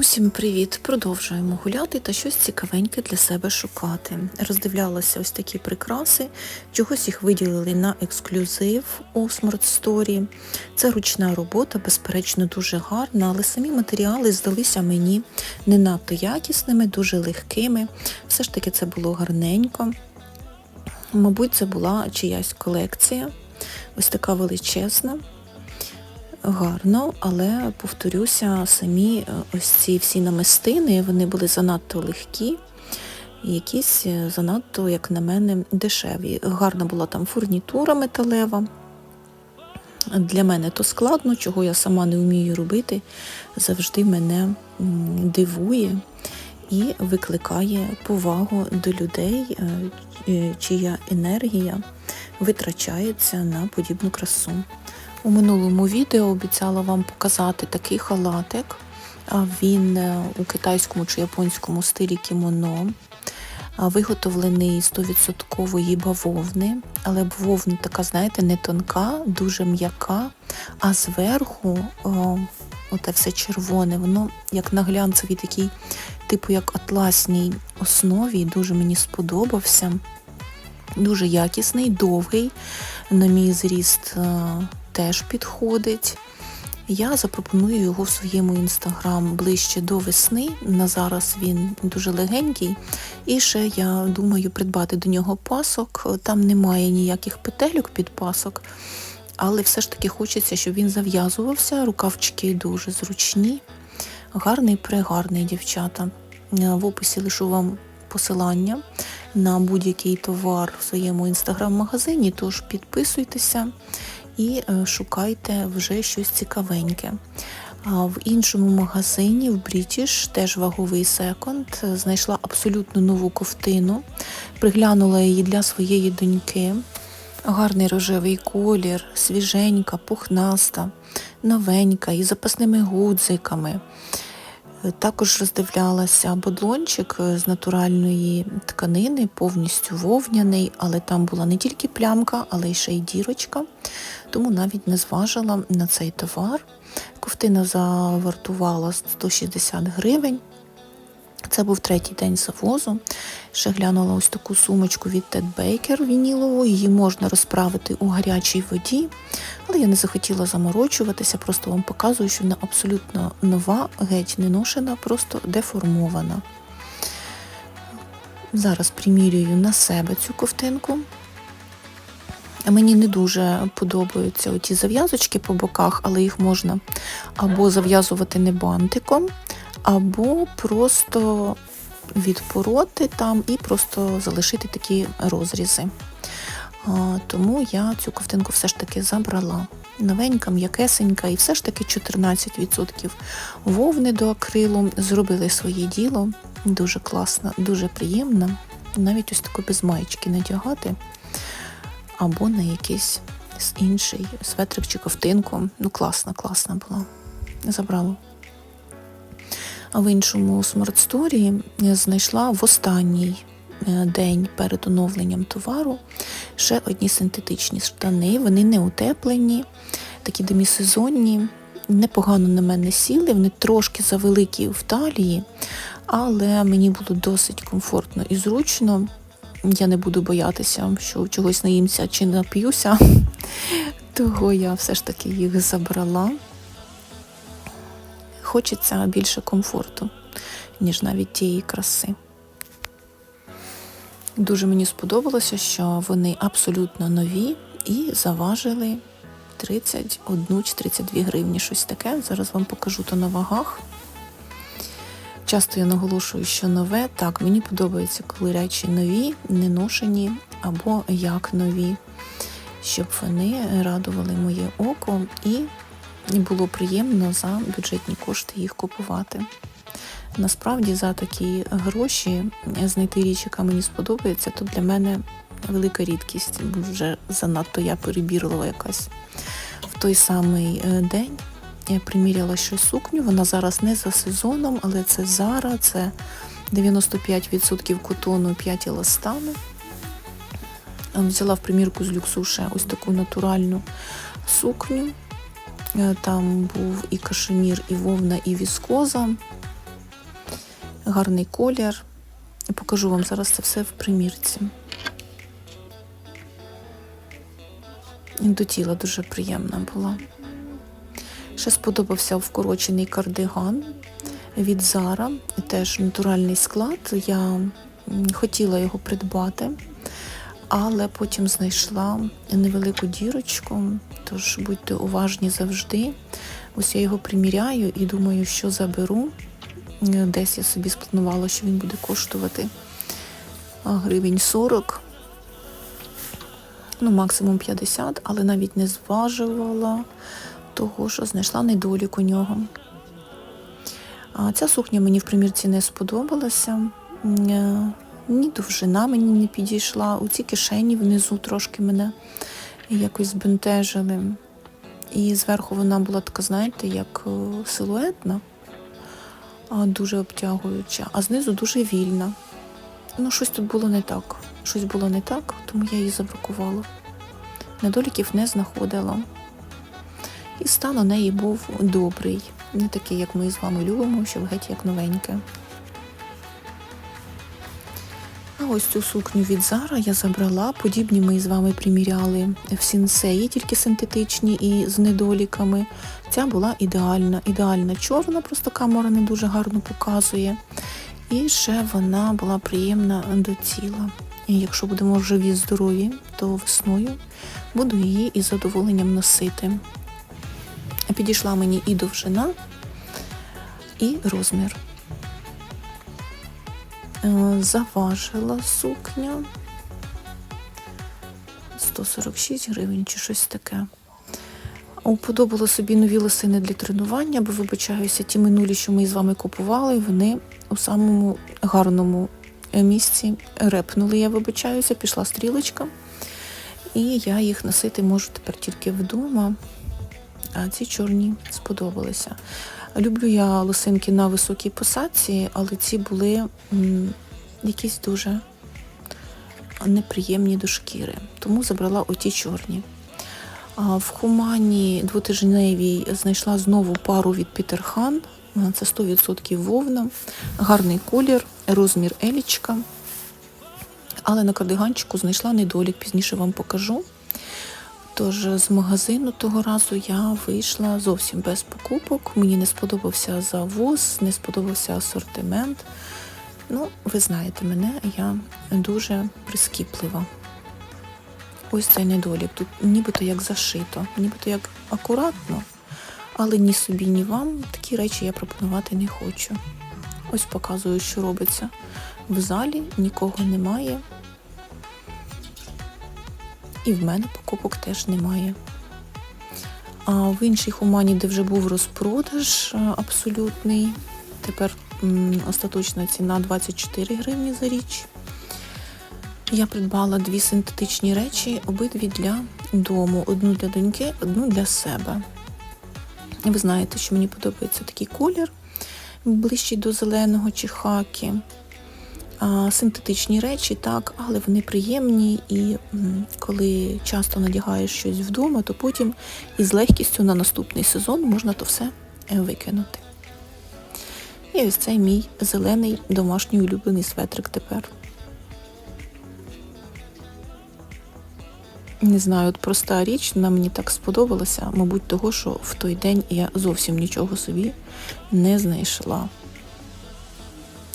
Усім привіт! Продовжуємо гуляти та щось цікавеньке для себе шукати. Роздивлялася ось такі прикраси, чогось їх виділили на ексклюзив у Smart Story. Це ручна робота, безперечно, дуже гарна, але самі матеріали здалися мені не надто якісними, дуже легкими. Все ж таки це було гарненько. Мабуть, це була чиясь колекція, ось така величезна гарно, але повторюся, самі е, ось ці всі намистини, вони були занадто легкі, якісь е, занадто, як на мене, дешеві. Гарна була там фурнітура металева. Для мене то складно, чого я сама не вмію робити, завжди мене дивує і викликає повагу до людей, е, чия енергія витрачається на подібну красу. У минулому відео обіцяла вам показати такий халатик. Він е, у китайському чи японському стилі кімоно, виготовлений 100% бавовни, але бавовна така, знаєте, не тонка, дуже м'яка, а зверху о, оте все червоне, воно як на глянцевій такій, типу як атласній основі, дуже мені сподобався. Дуже якісний, довгий, на мій зріст теж підходить. Я запропоную його в своєму інстаграм ближче до весни. На зараз він дуже легенький. І ще я думаю придбати до нього пасок. Там немає ніяких петельок під пасок, але все ж таки хочеться, щоб він зав'язувався. Рукавчики дуже зручні, гарний, пригарний, дівчата. В описі лишу вам посилання на будь-який товар в своєму інстаграм-магазині, тож підписуйтеся і е, шукайте вже щось цікавеньке. В іншому магазині в British, теж ваговий секонд, знайшла абсолютно нову ковтину, приглянула її для своєї доньки. Гарний рожевий колір, свіженька, пухнаста, новенька із запасними гудзиками. Також роздивлялася бодлончик з натуральної тканини, повністю вовняний, але там була не тільки плямка, але й ще й дірочка, тому навіть не зважила на цей товар. Ковтина завартувала 160 гривень. Це був третій день завозу. Ще глянула ось таку сумочку від Ted Baker вінілову. Її можна розправити у гарячій воді, але я не захотіла заморочуватися, просто вам показую, що вона абсолютно нова, геть не ношена, просто деформована. Зараз примірюю на себе цю ковтинку. Мені не дуже подобаються оті зав'язочки по боках, але їх можна або зав'язувати не бантиком, або просто відпороти там і просто залишити такі розрізи. Тому я цю ковтинку все ж таки забрала. Новенька, м'якесенька, і все ж таки 14% вовни до акрилу. Зробили своє діло. Дуже класно, дуже приємно. Навіть ось таку без маєчки надягати, або на якийсь інший светрик чи ковтинку. Ну, класна, класна була. Забрала. В іншому смарт-сторі знайшла в останній е, день перед оновленням товару ще одні синтетичні штани. Вони не утеплені, такі демісезонні, непогано на мене сіли, вони трошки завеликі в талії, але мені було досить комфортно і зручно. Я не буду боятися, що чогось наїмся чи нап'юся, того я все ж таки їх забрала хочеться більше комфорту, ніж навіть тієї краси. Дуже мені сподобалося, що вони абсолютно нові і заважили 31 чи 32 гривні, щось таке. Зараз вам покажу то на вагах. Часто я наголошую, що нове, так, мені подобається, коли речі нові, не ношені або як нові, щоб вони радували моє око і і було приємно за бюджетні кошти їх купувати. Насправді за такі гроші знайти річ, яка мені сподобається, то для мене велика рідкість, вже занадто я перебірлива якась. В той самий е, день я приміряла щось сукню, вона зараз не за сезоном, але це Зара, це 95% котону, 5 еластану. Взяла в примірку з люксуше ось таку натуральну сукню. Е, там був і кашемір, і вовна, і віскоза. гарний колір. Покажу вам зараз це все в примірці. До тіла дуже приємна була. Ще сподобався вкорочений кардиган від Zara. Теж натуральний склад. Я хотіла його придбати, але потім знайшла невелику дірочку, тож будьте уважні завжди. Ось я його приміряю і думаю, що заберу. Е, Десь я собі спланувала, що він буде коштувати гривень 40, ну максимум 50, але навіть не зважувала того, що знайшла недолік у нього. Ця сукня мені в примірці не сподобалася. Ні довжина мені не підійшла. У ці кишені внизу трошки мене якось збентежили. І зверху вона була така, знаєте, як е, силуетна, дуже обтягуюча, а знизу дуже вільна. Ну, щось тут було не так. Щось було не так, тому я її забракувала. Недоліків не знаходила. І стан у неї був добрий. Не такий, як ми з вами любимо, що геть як новеньке. Ось цю сукню від Zara я забрала. Подібні ми з вами приміряли в сінсеї, тільки синтетичні і з недоліками. Ця була ідеальна, ідеальна чорна, просто камера не дуже гарно показує. І ще вона була приємна до тіла. І якщо будемо живі, здорові, то весною буду її із задоволенням носити. Підійшла мені і довжина, і розмір. Е, Заважила сукня 146 гривень чи щось таке. Уподобала собі нові лосини для тренування, бо вибачаюся, ті минулі, що ми з вами купували, вони у самому гарному місці репнули, я вибачаюся, пішла стрілочка. І я їх носити можу тепер тільки вдома. А ці чорні сподобалися. Люблю я лосинки на високій посадці, але ці були якісь дуже неприємні до шкіри. Тому забрала оті чорні. В Хумані двотижневій знайшла знову пару від Пітерхан. Це 100% вовна, гарний колір, розмір елічка. Але на кардиганчику знайшла недолік, пізніше вам покажу. Тож з магазину того разу я вийшла зовсім без покупок. Мені не сподобався завоз, не сподобався асортимент. Ну, ви знаєте мене, я дуже прискіплива. Ось цей недолік. Тут нібито як зашито, нібито як акуратно, але ні собі, ні вам такі речі я пропонувати не хочу. Ось показую, що робиться. В залі нікого немає. І в мене покупок теж немає. А в іншій хумані, де вже був розпродаж абсолютний, тепер остаточна ціна 24 гривні за річ. Я придбала дві синтетичні речі, обидві для дому. Одну для доньки, одну для себе. Ви знаєте, що мені подобається такий колір, ближчий до зеленого чи хакі. Синтетичні речі, так, але вони приємні, і коли часто надягаєш щось вдома, то потім із легкістю на наступний сезон можна то все е, викинути. І ось цей мій зелений домашній улюблений светрик тепер. Не знаю, от проста річ, вона мені так сподобалася, мабуть, того, що в той день я зовсім нічого собі не знайшла.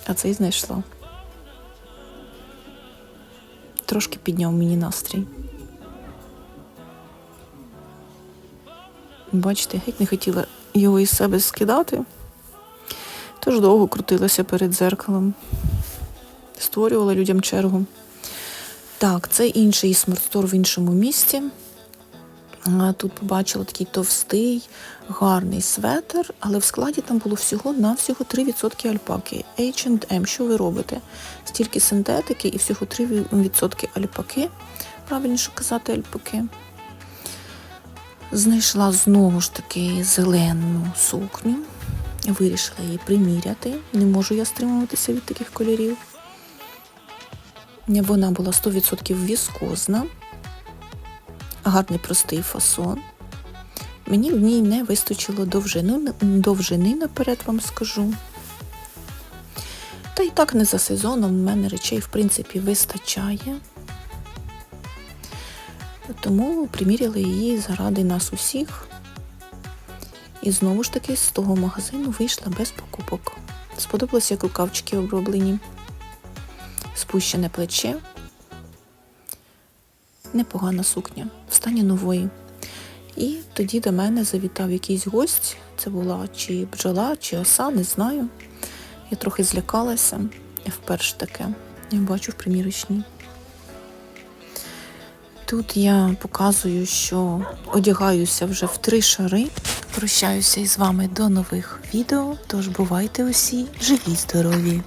А цей знайшла. Трошки підняв мені настрій. Бачите, геть не хотіла його із себе скидати, тож довго крутилася перед зеркалом, створювала людям чергу. Так, це інший смартстор в іншому місці. А, Тут побачила такий товстий, гарний светр, але в складі там було всього-навсього 3% альпаки. H&M, що ви робите? Стільки синтетики і всього 3% альпаки. Правильніше казати альпаки. Знайшла знову ж таки зелену сукню. Вирішила її приміряти. Не можу я стримуватися від таких кольорів. Вона була 100% віскозна, гарний простий фасон. Мені в ній не вистачило довжини, довжини наперед вам скажу. Та й так не за сезоном, в мене речей, в принципі, вистачає. Тому приміряли її заради нас усіх. І знову ж таки з того магазину вийшла без покупок. Сподобалося, як рукавчики оброблені, спущене плече, непогана сукня в стані нової. І тоді до мене завітав якийсь гость. Це була чи бджола, чи оса, не знаю. Я трохи злякалася. Я вперше таке. Я бачу в примірочній. Тут я показую, що одягаюся вже в три шари. Прощаюся із вами до нових відео. Тож бувайте усі живі, здорові!